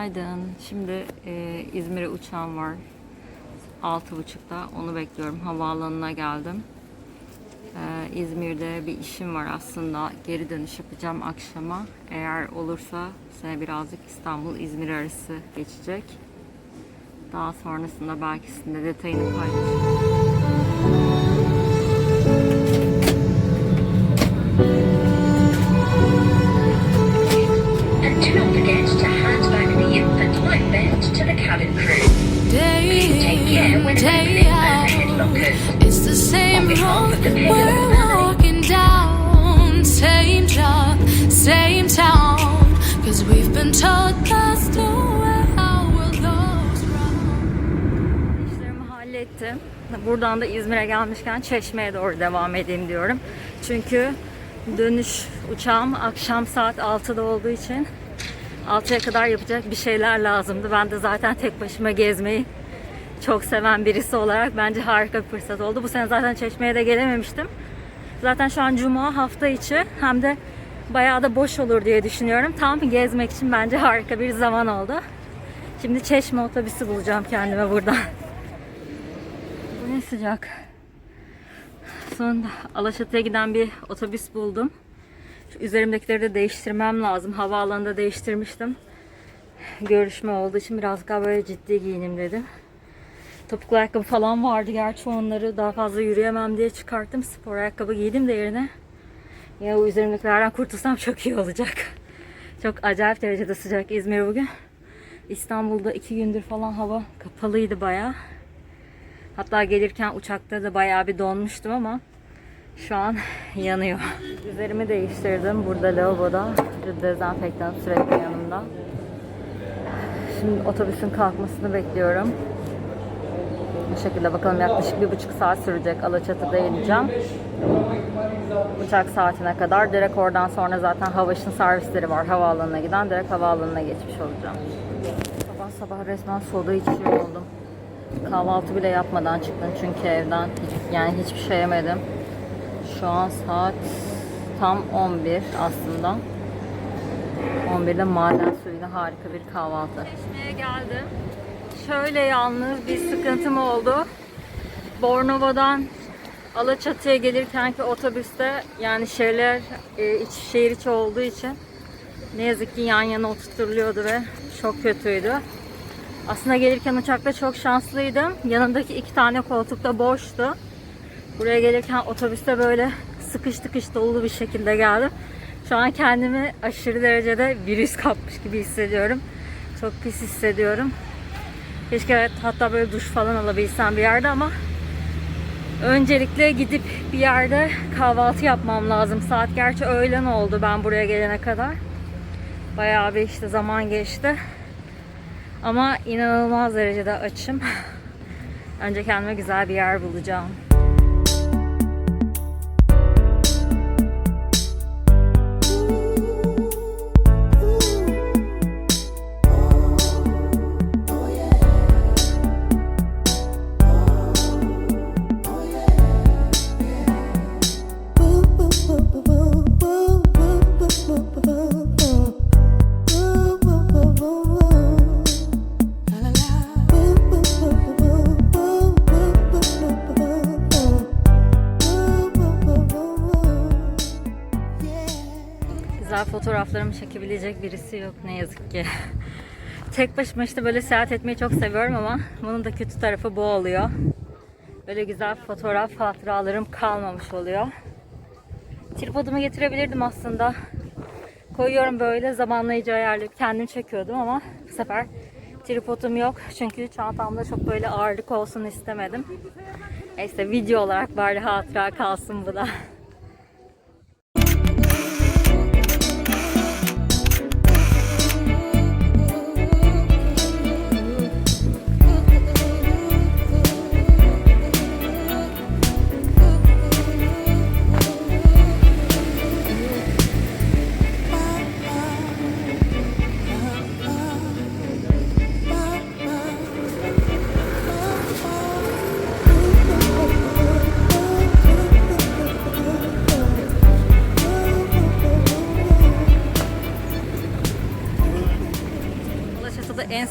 Günaydın. Şimdi e, İzmir'e uçağım var. 6.30'da. Onu bekliyorum. Havaalanına geldim. E, İzmir'de bir işim var aslında. Geri dönüş yapacağım akşama. Eğer olursa size birazcık İstanbul-İzmir arası geçecek. Daha sonrasında belki sizinle detayını paylaşırım. İşlerimi hallettim. Buradan da İzmir'e gelmişken Çeşme'ye doğru devam edeyim diyorum. Çünkü dönüş uçağım akşam saat 6'da olduğu için 6'ya kadar yapacak bir şeyler lazımdı. Ben de zaten tek başıma gezmeyi çok seven birisi olarak bence harika bir fırsat oldu. Bu sene zaten Çeşme'ye de gelememiştim. Zaten şu an Cuma hafta içi hem de bayağı da boş olur diye düşünüyorum. Tam gezmek için bence harika bir zaman oldu. Şimdi Çeşme otobüsü bulacağım kendime buradan. Bu ne sıcak. Sonunda Alaşatı'ya giden bir otobüs buldum. Şu üzerimdekileri de değiştirmem lazım. Havaalanında değiştirmiştim. Görüşme olduğu için biraz daha böyle ciddi giyinim dedim. Topuklu ayakkabı falan vardı. Gerçi onları daha fazla yürüyemem diye çıkarttım. Spor ayakkabı giydim de yerine. Ya o üzerimdekilerden kurtulsam çok iyi olacak. Çok acayip derecede sıcak İzmir bugün. İstanbul'da iki gündür falan hava kapalıydı bayağı. Hatta gelirken uçakta da bayağı bir donmuştum ama şu an yanıyor. Üzerimi değiştirdim burada lavaboda. Dezenfektan sürekli yanımda. Şimdi otobüsün kalkmasını bekliyorum. Bu şekilde bakalım yaklaşık bir buçuk saat sürecek. Alaçatı'da ineceğim. Uçak saatine kadar. Direkt oradan sonra zaten Havaş'ın servisleri var havaalanına giden. Direkt havaalanına geçmiş olacağım. Sabah sabah resmen soda içiyor oldum. Kahvaltı bile yapmadan çıktım çünkü evden. Yani hiçbir şey yemedim. Şu an saat tam 11 aslında. 11'de maden suyuyla harika bir kahvaltı. Çeşmeye geldim. Şöyle yalnız bir sıkıntım oldu. Bornova'dan Alaçatı'ya gelirkenki otobüste yani şeyler e, iç, şehir içi olduğu için ne yazık ki yan yana oturtuluyordu ve çok kötüydü. Aslında gelirken uçakta çok şanslıydım. Yanındaki iki tane koltuk da boştu. Buraya gelirken otobüste böyle sıkış tıkış dolu bir şekilde geldim. Şu an kendimi aşırı derecede virüs kapmış gibi hissediyorum. Çok pis hissediyorum. Keşke hatta böyle duş falan alabilsem bir yerde ama öncelikle gidip bir yerde kahvaltı yapmam lazım. Saat gerçi öğlen oldu ben buraya gelene kadar. Bayağı bir işte zaman geçti. Ama inanılmaz derecede açım. Önce kendime güzel bir yer bulacağım. Güzel fotoğraflarımı çekebilecek birisi yok ne yazık ki. Tek başıma işte böyle seyahat etmeyi çok seviyorum ama bunun da kötü tarafı bu oluyor. Böyle güzel fotoğraf hatıralarım kalmamış oluyor. Tripodumu getirebilirdim aslında. Koyuyorum böyle zamanlayıcı ayarlayıp kendim çekiyordum ama bu sefer tripodum yok. Çünkü çantamda çok böyle ağırlık olsun istemedim. Neyse video olarak bari hatıra kalsın bu da.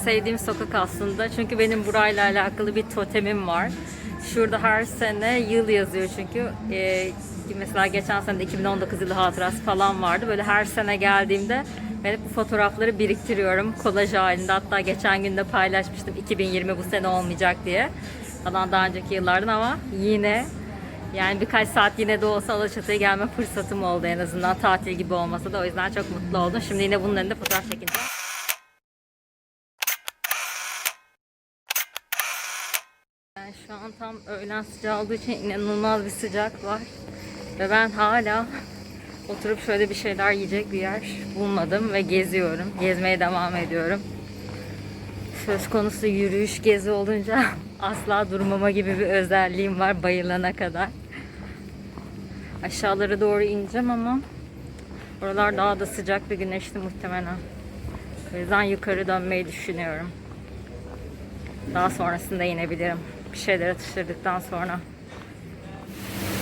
Sevdiğim sokak aslında. Çünkü benim burayla alakalı bir totemim var. Şurada her sene yıl yazıyor çünkü. Ee, mesela geçen sene de 2019 yılı hatırası falan vardı. Böyle her sene geldiğimde ben hep bu fotoğrafları biriktiriyorum. Kolaj halinde. Hatta geçen gün de paylaşmıştım 2020 bu sene olmayacak diye. Falan daha önceki yıllardan ama yine yani birkaç saat yine de olsa Alaçatı'ya gelme fırsatım oldu en azından tatil gibi olmasa da o yüzden çok mutlu oldum. Şimdi yine bunun önünde fotoğraf çekeceğim. Yani şu an tam öğlen sıcağı olduğu için inanılmaz bir sıcak var. Ve ben hala oturup şöyle bir şeyler yiyecek bir yer bulmadım ve geziyorum. Gezmeye devam ediyorum. Söz konusu yürüyüş, gezi olunca asla durmama gibi bir özelliğim var bayılana kadar. Aşağılara doğru ineceğim ama oralar daha da sıcak ve güneşli muhtemelen. O yüzden yukarı dönmeyi düşünüyorum. Daha sonrasında inebilirim. Bir şeyler sonra.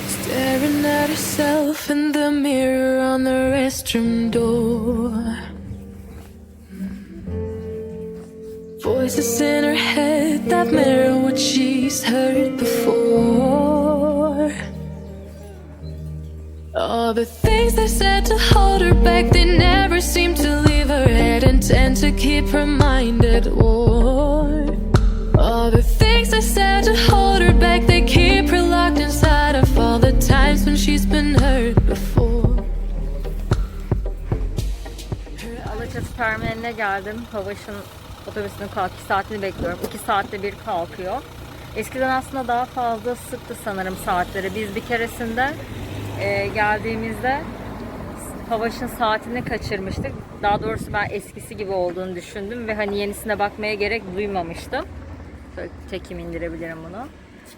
Staring at herself in the mirror on the restroom door. Voices in her head that mirror what she's heard before. All the things they said to hold her back, they never seem to leave her head and tend to keep her mind at war. Things they said to hold her back, they keep her locked inside of all the times when she's been hurt before. Alaçatı terminaline geldim. Havaş'ın otobüsünün kalkış saatini bekliyorum. 2 saatte bir kalkıyor. Eskiden aslında daha fazla sıktı sanırım saatleri. Biz bir keresinde e, geldiğimizde Havaş'ın saatini kaçırmıştık. Daha doğrusu ben eskisi gibi olduğunu düşündüm ve hani yenisine bakmaya gerek duymamıştım. Şöyle tekim indirebilirim bunu.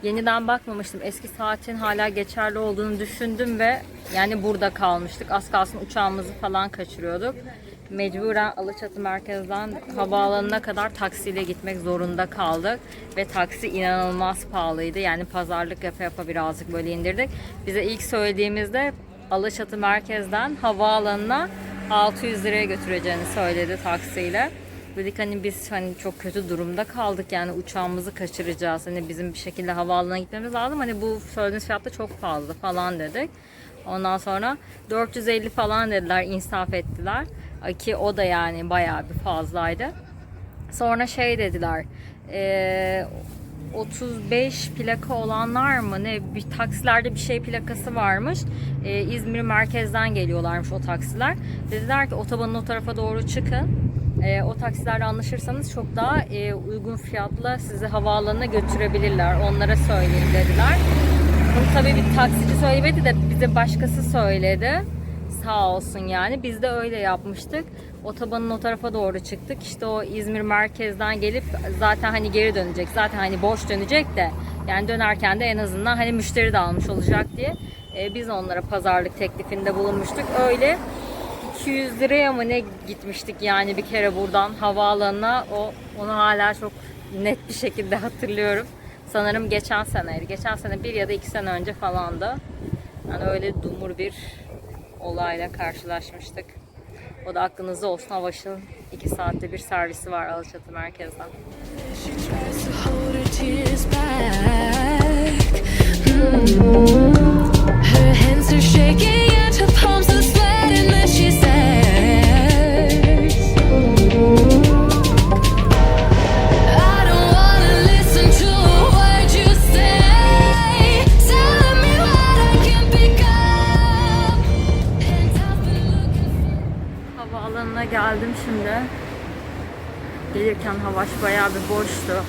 Yeniden bakmamıştım. Eski saatin hala geçerli olduğunu düşündüm ve yani burada kalmıştık. Az kalsın uçağımızı falan kaçırıyorduk. Mecburen Alaçatı merkezden havaalanına kadar taksiyle gitmek zorunda kaldık. Ve taksi inanılmaz pahalıydı. Yani pazarlık yapa yapa birazcık böyle indirdik. Bize ilk söylediğimizde Alaçatı merkezden havaalanına 600 liraya götüreceğini söyledi taksiyle. Dedik hani biz hani çok kötü durumda kaldık yani uçağımızı kaçıracağız. Hani bizim bir şekilde havaalanına gitmemiz lazım. Hani bu söylediğiniz fiyat da çok fazla falan dedik. Ondan sonra 450 falan dediler, insaf ettiler. Ki o da yani bayağı bir fazlaydı. Sonra şey dediler. eee 35 plaka olanlar mı ne bir taksilerde bir şey plakası varmış. Ee, İzmir merkezden geliyorlarmış o taksiler. Dediler ki otobanın o tarafa doğru çıkın. Ee, o taksilerle anlaşırsanız çok daha e, uygun fiyatla sizi havaalanına götürebilirler. Onlara söyleyin dediler. Bunu tabii bir taksici söylemedi de bize başkası söyledi. Sağ olsun yani. Biz de öyle yapmıştık. Otobanın o tarafa doğru çıktık. İşte o İzmir merkezden gelip zaten hani geri dönecek. Zaten hani boş dönecek de yani dönerken de en azından hani müşteri de almış olacak diye e, biz onlara pazarlık teklifinde bulunmuştuk. Öyle 200 liraya mı ne gitmiştik yani bir kere buradan havaalanına. O onu hala çok net bir şekilde hatırlıyorum. Sanırım geçen seneydi. Geçen sene bir ya da iki sene önce falandı. Yani öyle dumur bir olayla karşılaşmıştık. O da aklınızda olsun. Havaş'ın 2 saatte bir servisi var Alaçatı merkezden. She tries to hold her tears back. Şimdi. Gelirken havaş bayağı bir boştu.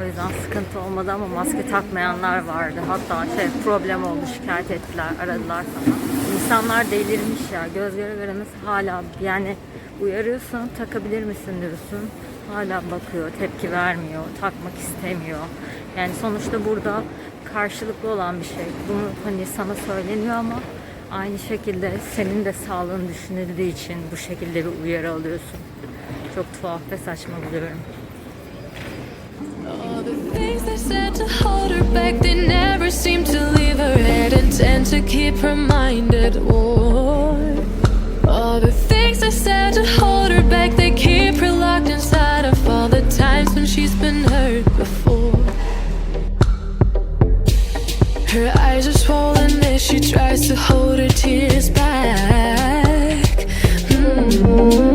O yüzden sıkıntı olmadı ama maske takmayanlar vardı. Hatta şey problem oldu şikayet ettiler, aradılar falan. İnsanlar delirmiş ya. Göz göre göre nasıl hala yani uyarıyorsun takabilir misin diyorsun. Hala bakıyor, tepki vermiyor, takmak istemiyor. Yani sonuçta burada karşılıklı olan bir şey. Bunu hani sana söyleniyor ama aynı şekilde senin de sağlığın düşünüldüğü için bu şekilde bir uyarı alıyorsun. Çok tuhaf ve saçma buluyorum. All the she tries to hold her tears back. Mm.